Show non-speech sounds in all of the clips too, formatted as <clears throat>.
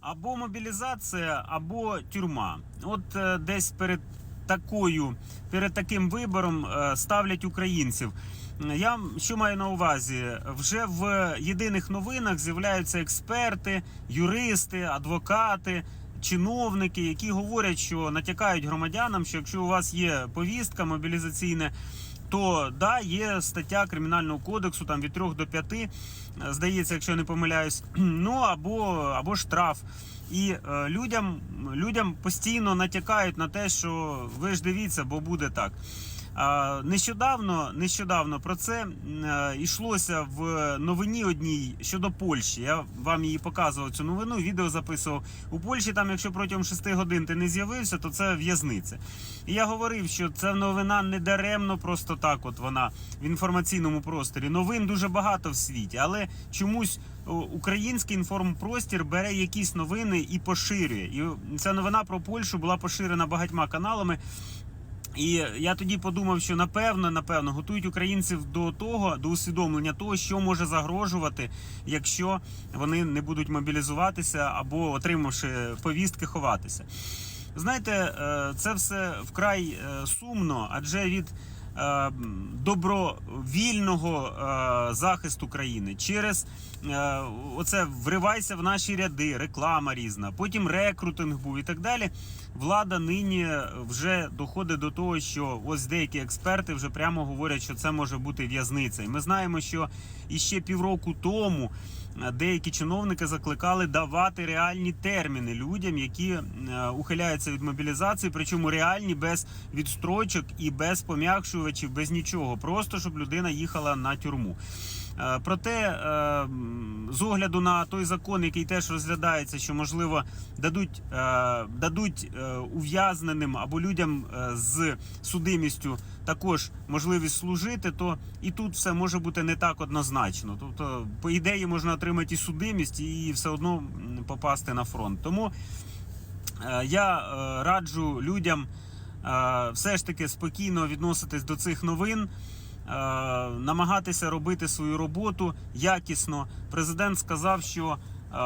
або мобілізація, або тюрма. От е, десь перед такою, перед таким вибором е, ставлять українців. Я що маю на увазі? Вже в єдиних новинах з'являються експерти, юристи, адвокати, чиновники, які говорять, що натякають громадянам, що якщо у вас є повістка мобілізаційна, то да, є стаття кримінального кодексу там від 3 до 5, е, здається, якщо я не помиляюсь, <clears throat> ну або, або штраф. І е, людям, людям постійно натякають на те, що ви ж дивіться, бо буде так. Нещодавно, нещодавно про це е, йшлося в новині одній щодо Польщі. Я вам її показував цю новину, відео записував. У Польщі, там, якщо протягом 6 годин ти не з'явився, то це в'язниця. І я говорив, що ця новина не даремно просто так. От вона в інформаційному просторі. Новин дуже багато в світі, але чомусь український інформпростір бере якісь новини і поширює. І ця новина про Польщу була поширена багатьма каналами. І я тоді подумав, що напевно, напевно, готують українців до того, до усвідомлення того, що може загрожувати, якщо вони не будуть мобілізуватися або отримавши повістки, ховатися. Знаєте, е, це все вкрай е, сумно, адже від добровільного е, захисту країни через е, оце вривайся в наші ряди, реклама різна, потім рекрутинг був і так далі. Влада нині вже доходить до того, що ось деякі експерти вже прямо говорять, що це може бути в'язниця. І ми знаємо, що іще півроку тому е, деякі чиновники закликали давати реальні терміни людям, які е, ухиляються від мобілізації, причому реальні без відстрочок і без пом'якшувачів, без нічого, просто щоб людина їхала на тюрму. Е, Проте, е, з огляду на той закон, який теж розглядається, що можливо дадуть, е, дадуть ув'язненим або людям з судимістю також можливість служити, то і тут все може бути не так однозначно. Тобто, по ідеї, можна отримати і судимість і все одно попасти на фронт. Тому я раджу людям все ж таки спокійно відноситись до цих новин. е, Намагатися робити свою роботу якісно. Президент сказав, що е,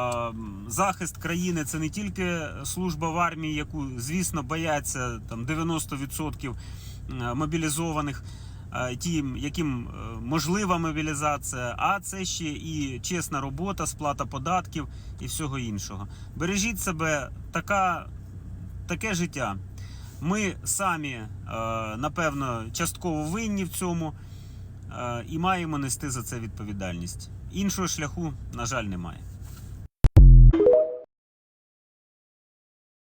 захист країни це не тільки служба в армії, яку, звісно, бояться там 90% е, мобілізованих, е, тим, яким е, можлива мобілізація, а це ще і чесна робота, сплата податків і всього іншого. Бережіть себе, така, таке життя. Ми самі, е, напевно, частково винні в цьому е, і маємо нести за це відповідальність. Іншого шляху, на жаль, немає.